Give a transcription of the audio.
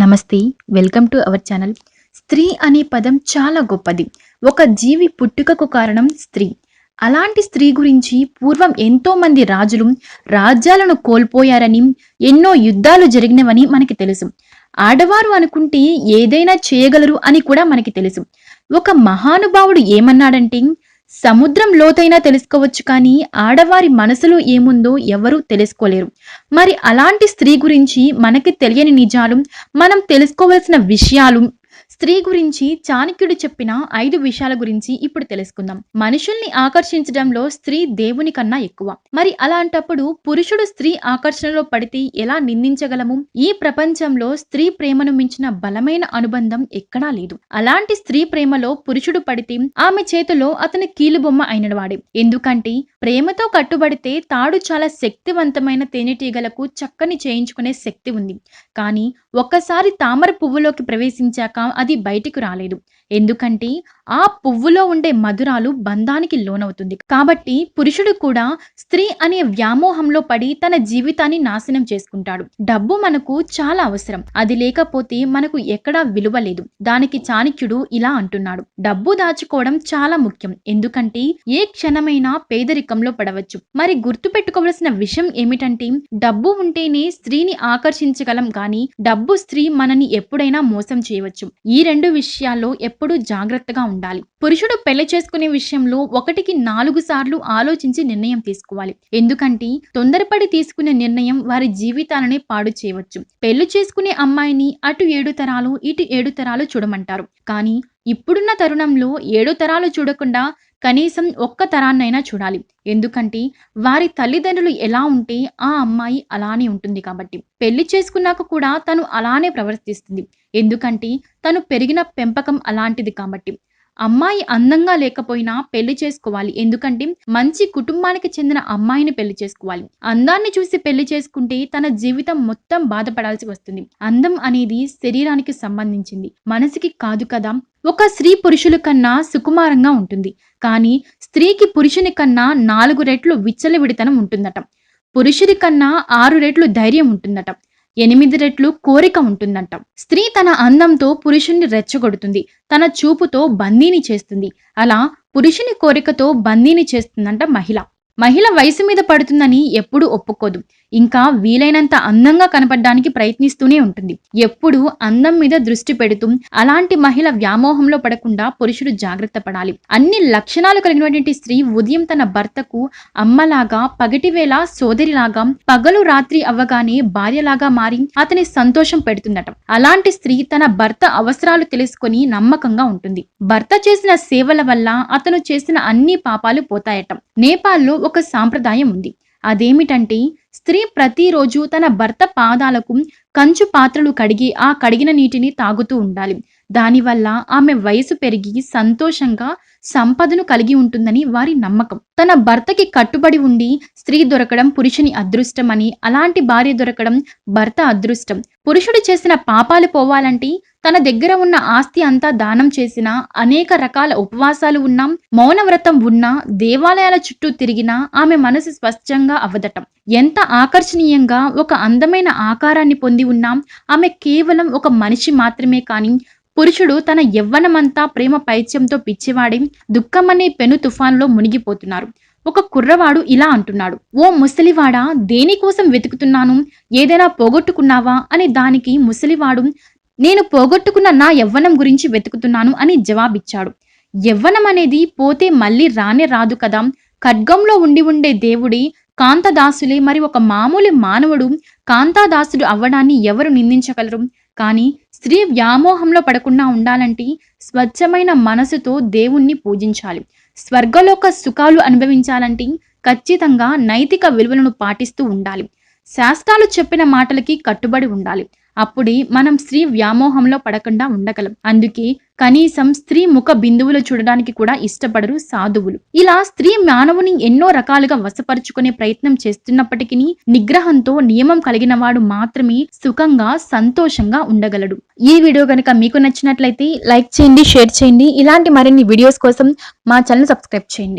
నమస్తే welcome to our channel. స్త్రీ అనే పదం చాలా గొప్పది. ఒక జీవి పుట్టుకకు కారణం స్త్రీ. అలాంటి స్త్రీ గురించి పూర్వం ఎంతో మంది రాజులు రాజ్యాలను కోల్పోయారని ఎన్నో యుద్ధాలు జరిగినవని మనకి తెలుసు. ఆడవారు అనుకుంటే ఏదైనా చేయగలరు అని కూడా మనకి తెలుసు. ఒక మహానుభావుడు ఏమన్నాడంటే సముద్రం లోతైనా తెలుసుకోవచ్చు కానీ ఆడవారి మనసులో ఏముందో ఎవరూ తెలుసుకోలేరు. మరి అలాంటి స్త్రీ గురించి మనకి తెలియని నిజాలు మనం తెలుసుకోవలసిన విషయాలు స్త్రీ గురించి చాణక్యుడు చెప్పిన ఐదు విషయాల గురించి ఇప్పుడు తెలుసుకుందాం. మనుషుల్ని ఆకర్షించడంలో స్త్రీ దేవుని కన్నా ఎక్కువ. మరి అలాంటప్పుడు పురుషుడు స్త్రీ ఆకర్షణలో పడితే ఎలా నిందించగలము? ఈ ప్రపంచంలో స్త్రీ ప్రేమను మించిన బలమైన అనుబంధం ఎక్కడా లేదు. అలాంటి స్త్రీ ప్రేమలో పురుషుడు పడితే ఆమె చేతిలో అతని కీలుబొమ్మ అయినవాడే. ఎందుకంటే ప్రేమతో కట్టుబడితే తాడు చాలా శక్తివంతమైన తేనెటీగలకు చక్కని చేయించుకునే శక్తి ఉంది. కానీ ఒక్కసారి తామర పువ్వులోకి ప్రవేశించాక అది బయటికి రాలేదు. ఎందుకంటే ఆ పువ్వులో ఉండే మధురాలు బంధానికి లోనవుతుంది. కాబట్టి పురుషుడు కూడా స్త్రీ అనే వ్యామోహంలో పడి తన జీవితాన్ని నాశనం చేసుకుంటాడు. డబ్బు మనకు చాలా అవసరం. అది లేకపోతే మనకు ఎక్కడా విలువ లేదు. దానికి చాణక్యుడు ఇలా అంటున్నాడు. డబ్బు దాచుకోవడం చాలా ముఖ్యం. ఎందుకంటే ఏ క్షణమైనా పేదరికంలో పడవచ్చు. మరి గుర్తు పెట్టుకోవలసిన విషయం ఏమిటంటే డబ్బు ఉంటేనే స్త్రీని ఆకర్షించగలం కానీ డబ్బు స్త్రీ మనని ఎప్పుడైనా మోసం చేయవచ్చు. ఈ రెండు విషయాల్లో ఎప్పుడూ జాగ్రత్తగా ఉండాలి. ఉండాలి. పురుషుడు పెళ్ళి చేసుకునే విషయంలో ఒకటికి నాలుగు సార్లు ఆలోచించి నిర్ణయం తీసుకోవాలి. ఎందుకంటే తొందరపడి తీసుకునే నిర్ణయం వారి జీవితాలనే పాడు చేయవచ్చు. పెళ్ళి చేసుకునే అమ్మాయిని అటు ఏడు తరాలు ఇటు ఏడు తరాలు చూడమంటారు. కానీ ఇప్పుడున్న తరుణంలో ఏడు తరాలు చూడకుండా కనీసం ఒక్క తరాన్నైనా చూడాలి. ఎందుకంటే వారి తల్లిదండ్రులు ఎలా ఉంటే ఆ అమ్మాయి అలానే ఉంటుంది కాబట్టి. పెళ్ళి చేసుకున్నాక కూడా తను అలానే ప్రవర్తిస్తుంది. ఎందుకంటే తను పెరిగిన పెంపకం అలాంటిది కాబట్టి. అమ్మాయి అందంగా లేకపోయినా పెళ్ళి చేసుకోవాలి. ఎందుకంటే మంచి కుటుంబానికి చెందిన అమ్మాయిని పెళ్ళి చేసుకోవాలి. అందాన్ని చూసి పెళ్ళి చేసుకుంటే తన జీవితం మొత్తం బాధపడాల్సి వస్తుంది. అందం అనేది శరీరానికి సంబంధించింది. మనసుకి కాదు కదా. ఒక స్త్రీ పురుషుల కన్నా సుకుమారంగా ఉంటుంది. కానీ స్త్రీకి పురుషుని కన్నా నాలుగు రెట్లు విచ్చలవిడితనం ఉంటుందట. పురుషుడి కన్నా ఆరు రెట్లు ధైర్యం ఉంటుందట. ఎనిమిది రెట్లు కోరిక ఉంటుందంట. స్త్రీ తన అందంతో పురుషుణ్ణి రెచ్చగొడుతుంది. తన చూపుతో బందీని చేస్తుంది. అలా పురుషుని కోరికతో బందీని చేస్తుందంట మహిళ. మహిళ వయసు మీద పడుతుందని ఎప్పుడు ఒప్పుకోదు. ఇంకా వీలైనంత అందంగా కనపడడానికి ప్రయత్నిస్తూనే ఉంటుంది. ఎప్పుడు అందం మీద దృష్టి పెడుతూ అలాంటి మహిళ వ్యామోహంలో పడకుండా పురుషుడు జాగ్రత్త పడాలి. అన్ని లక్షణాలు కలిగినటువంటి స్త్రీ ఉదయం తన భర్తకు అమ్మలాగా పగటివేళ సోదరిలాగా పగలు రాత్రి అవ్వగానే భార్యలాగా మారి అతని సంతోషం పెడుతుందట. అలాంటి స్త్రీ తన భర్త అవసరాలు తెలుసుకొని నమ్మకంగా ఉంటుంది. భర్త చేసిన సేవల వల్ల అతను చేసిన అన్ని పాపాలు పోతాయట. నేపాల్లో ఒక సాంప్రదాయం ఉంది. అదేమిటంటే స్త్రీ ప్రతిరోజు తన భర్త పాదాలకు కంచు పాత్రలు కడిగి ఆ కడిగిన నీటిని తాగుతూ ఉండాలి. దానివల్ల ఆమె వయసు పెరిగి సంతోషంగా సంపదను కలిగి ఉంటుందని వారి నమ్మకం. తన భర్తకి కట్టుబడి ఉండి స్త్రీ దొరకడం పురుషుని అదృష్టమని అలాంటి భార్య దొరకడం భర్త అదృష్టం. పురుషుడు చేసిన పాపాలు పోవాలంటే తన దగ్గర ఉన్న ఆస్తి అంతా దానం చేసినా అనేక రకాల ఉపవాసాలు ఉన్నా మౌనవ్రతం ఉన్నా దేవాలయాల చుట్టూ తిరిగినా ఆమె మనసు స్పష్టంగా అవదటం. ఎంత ఆకర్షణీయంగా ఒక అందమైన ఆకారాన్ని పొంది ఉన్నా ఆమె కేవలం ఒక మనిషి మాత్రమే కానీ పురుషుడు తన యవ్వనమంతా ప్రేమ పైత్యంతో పిచ్చివాడి దుఃఖమనే పెను తుఫాన్లో మునిగిపోతున్నారు. ఒక కుర్రవాడు ఇలా అంటున్నాడు ఓ ముసలివాడా దేనికోసం వెతుకుతున్నాను? ఏదైనా పోగొట్టుకున్నావా? అని దానికి ముసలివాడు నేను పోగొట్టుకున్న నా యవ్వనం గురించి వెతుకుతున్నాను అని జవాబిచ్చాడు. యవ్వనం అనేది పోతే మళ్ళీ రానే రాదు కదా. ఖడ్గంలో ఉండి ఉండే దేవుడి కాంతదాసులే మరి ఒక మామూలు మానవుడు కాంతాదాసుడు అవ్వడాన్ని ఎవరు నిందించగలరు? కానీ స్త్రీ వ్యామోహంలో పడకుండా ఉండాలంటే స్వచ్ఛమైన మనసుతో దేవుణ్ణి పూజించాలి. స్వర్గలోక సుఖాలు అనుభవించాలంటే ఖచ్చితంగా నైతిక విలువలను పాటిస్తూ ఉండాలి. శాస్త్రాలు చెప్పిన మాటలకి కట్టుబడి ఉండాలి. అప్పుడే మనం స్త్రీ వ్యామోహంలో పడకుండా ఉండగలం. అందుకే కనీసం స్త్రీ ముఖ బిందువులు చూడడానికి కూడా ఇష్టపడరు సాధువులు. ఇలా స్త్రీ మానవుని ఎన్నో రకాలుగా వశపరుచుకునే ప్రయత్నం చేస్తున్నప్పటికీ నిగ్రహంతో నియమం కలిగిన వాడు మాత్రమే సుఖంగా సంతోషంగా ఉండగలడు. ఈ వీడియో కనుక మీకు నచ్చినట్లయితే లైక్ చేయండి షేర్ చేయండి. ఇలాంటి మరిన్ని వీడియోస్ కోసం మా ఛానల్ సబ్స్క్రైబ్ చేయండి.